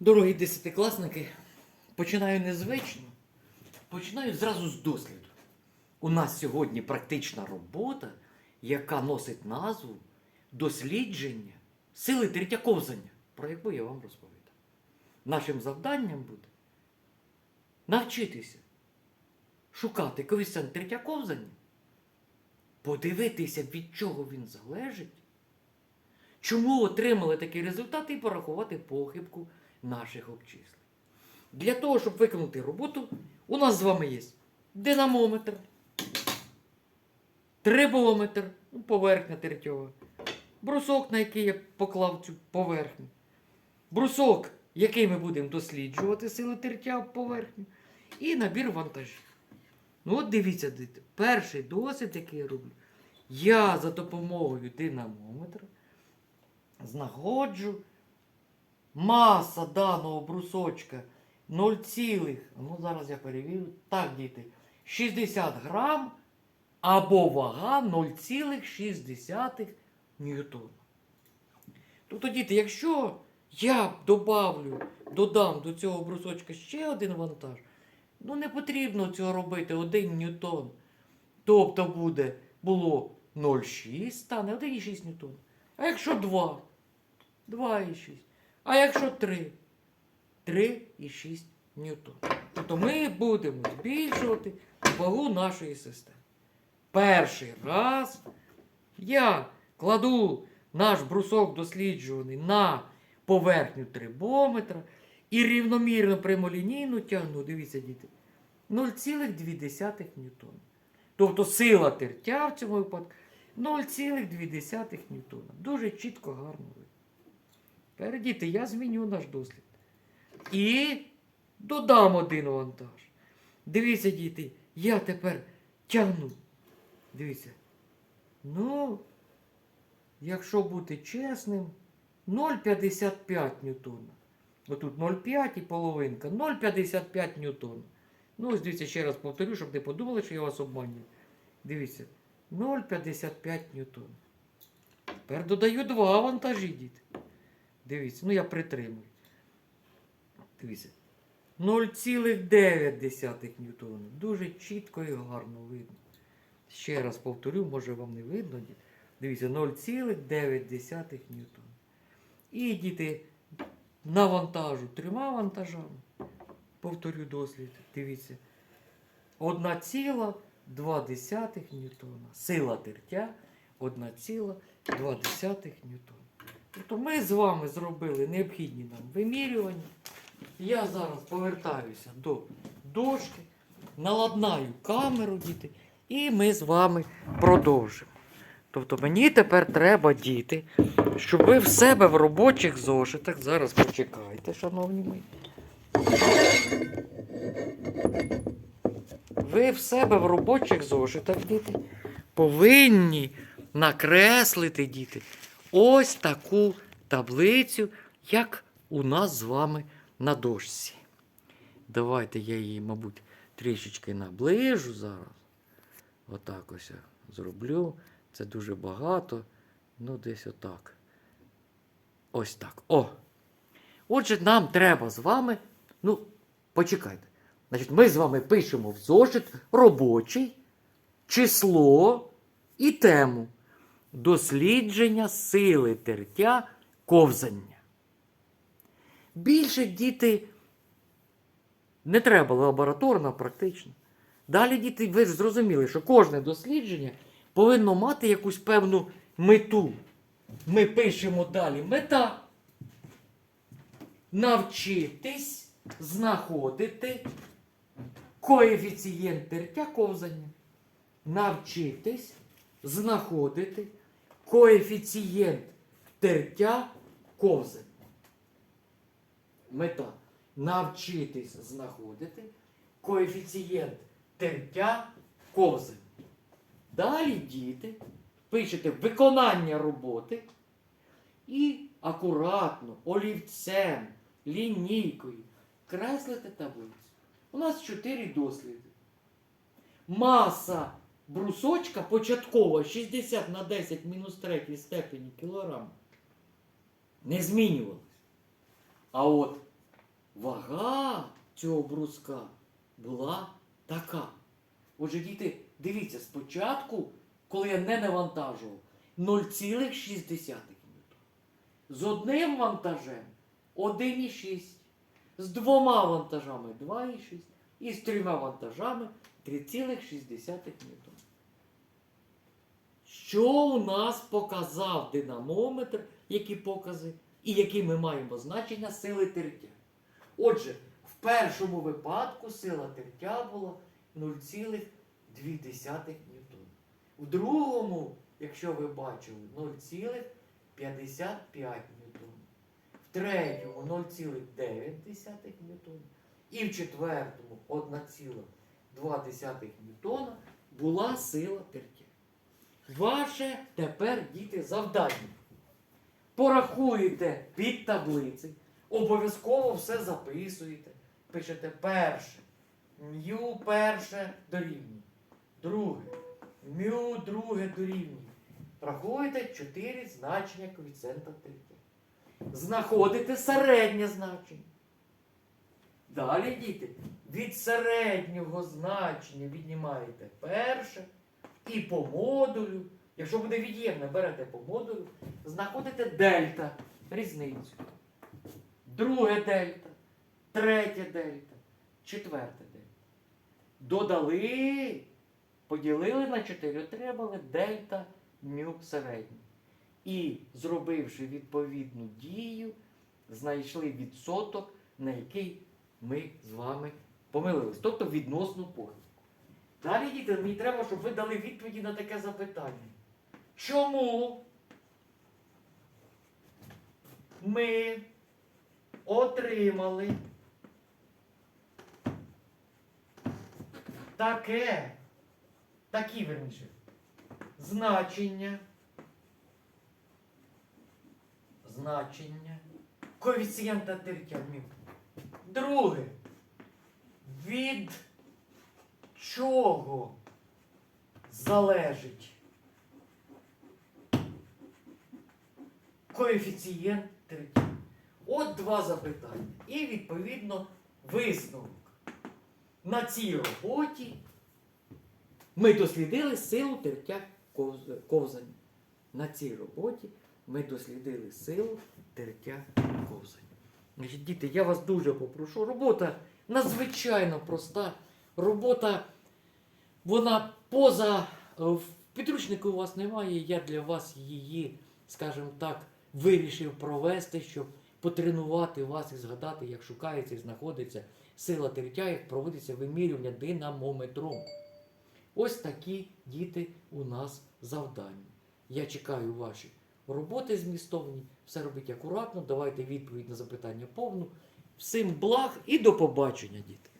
Дорогі десятикласники, починаю незвично. Починаю зразу з досліду. У нас сьогодні практична робота, яка носить назву дослідження сили третяковзання, про яку я вам розповідав. Нашим завданням буде навчитися шукати коефіцієнт третяковзання, подивитися, від чого він залежить, чому отримали такий результат і порахувати похибку наших обчислень. Для того, щоб виконати роботу, у нас з вами є динамометр, трибометр, ну, поверхня третьова, брусок, на який я поклав цю поверхню, брусок, який ми будемо досліджувати сили тертя в поверхню, і набір вантажів. Ну от дивіться, перший досвід, який я роблю, я за допомогою динамометра знаходжу маса даного брусочка 0, ну зараз я перевірю. Так, діти, 60 грам або вага 0,6 ньютона. Тобто, діти, якщо я добавлю, додам до цього брусочка ще один вантаж, ну не потрібно цього робити 1 ньютон. Тобто буде, було 0,6, стане 1,6 ньютон. А якщо 2? 2,6. А якщо 3? 3,6 ньютон. Тобто ми будемо збільшувати вагу нашої системи. Перший раз я кладу наш брусок досліджуваний на поверхню трибометра і рівномірно прямолінійно тягну, дивіться, діти, 0,2 ньютона. Тобто сила тертя в цьому випадку 0,2 ньютона. Дуже чітко, гарно видно. Тепер, діти, я зміню наш дослід. І додам один вантаж. Дивіться, діти, я тепер тягну. Дивіться. Ну, якщо бути чесним, 0,55 ньютона. Отут 0,5 і половинка. 0,55 ньютона. Ну, ось дивіться, ще раз повторю, щоб не подумали, що я вас обманюю. Дивіться. 0,55 ньютона. Тепер додаю два вантажі, діти. Дивіться, ну я притримую. Дивіться. 0,9 ньютона. Дуже чітко і гарно видно. Ще раз повторю, може вам не видно. Дивіться, 0,9 ньютона. І діти навантажу трьома вантажами. Повторю дослід. Дивіться. 1,2 ньютона. Сила тертя 1,2 ньютона. Тобто ми з вами зробили необхідні нам вимірювання. Я зараз повертаюся до дошки, наладнаю камеру, діти, і ми з вами продовжимо. Тобто мені тепер треба, діти, щоб ви в себе в робочих зошитах, зараз почекайте, шановні мої. Ви в себе в робочих зошитах, діти, повинні накреслити, діти, ось таку таблицю, як у нас з вами на дошці. Давайте я її, мабуть, трішечки наближу зараз. Отак ось я зроблю. Це дуже багато. Ну, десь отак. Ось так. О! Отже, нам треба з вами. Ну, почекайте. Значить, ми з вами пишемо в зошит робочий, число і тему дослідження сили тертя ковзання. Більше діти не треба лабораторно, практично. Далі діти, ви ж зрозуміли, що кожне дослідження повинно мати якусь певну мету. Ми пишемо далі мета. Навчитись знаходити коефіцієнт тертя ковзання. Навчитись знаходити коефіцієнт тертя ковзання. Мета. Навчитись знаходити коефіцієнт тертя ковзання. Далі діти пишете виконання роботи і акуратно, олівцем, лінійкою креслите таблицю. У нас чотири досліди. Маса брусочка початкова 60 на 10 мінус 3 степені кілограм. Не змінювалась. А от вага цього бруска була така. Отже, діти, дивіться, спочатку, коли я не навантажував, 0,6 ньютона. З одним вантажем 1,6. З двома вантажами 2,6. І з трьома вантажами 3,6 ньютона. Що у нас показав динамометр, які покази, і які ми маємо значення сили тертя? Отже, в першому випадку сила тертя була 0,2 ньютона. В другому, якщо ви бачили, 0,55 ньютона. В третьому 0,9 ньютона. І в четвертому 1,2 ньютона була сила тертя. Ваше тепер, діти, завдання. Порахуєте під таблиці, обов'язково все записуєте. Пишете перше. М'ю перше дорівнює. Друге. М'ю друге дорівнює. Рахуєте 4 значення коефіцієнта тертя. Знаходите середнє значення. Далі, діти, від середнього значення віднімаєте перше і по модулю. Якщо буде від'ємне, берете по модулю, знаходите дельта, різницю. Друге дельта, третє дельта, четверте дельта. Додали, поділили на 4, отримали дельта мю середнє. І, зробивши відповідну дію, знайшли відсоток, на який ми з вами помилились. Тобто відносну похибку. Далі, діти, мені треба, щоб ви дали відповіді на таке запитання. Чому ми отримали таке, такі верніше, значення, значення коефіцієнта мю. Друге, від чого залежить коефіцієнт тертя? От два запитання. І відповідно висновок. На цій роботі ми дослідили силу тертя ковз- ковзання. На цій роботі ми дослідили силу тертя ковзання. Діти, я вас дуже попрошу. Робота надзвичайно проста. Робота, вона поза е, в підручнику у вас немає. Я для вас її, скажімо так, вирішив провести, щоб потренувати вас і згадати, як шукається і знаходиться сила тертя, як проводиться вимірювання динамометром. Ось такі діти у нас завдання. Я чекаю ваші роботи змістовні. Все робіть акуратно, давайте відповідь на запитання повну. Всім благ і до побачення, діти!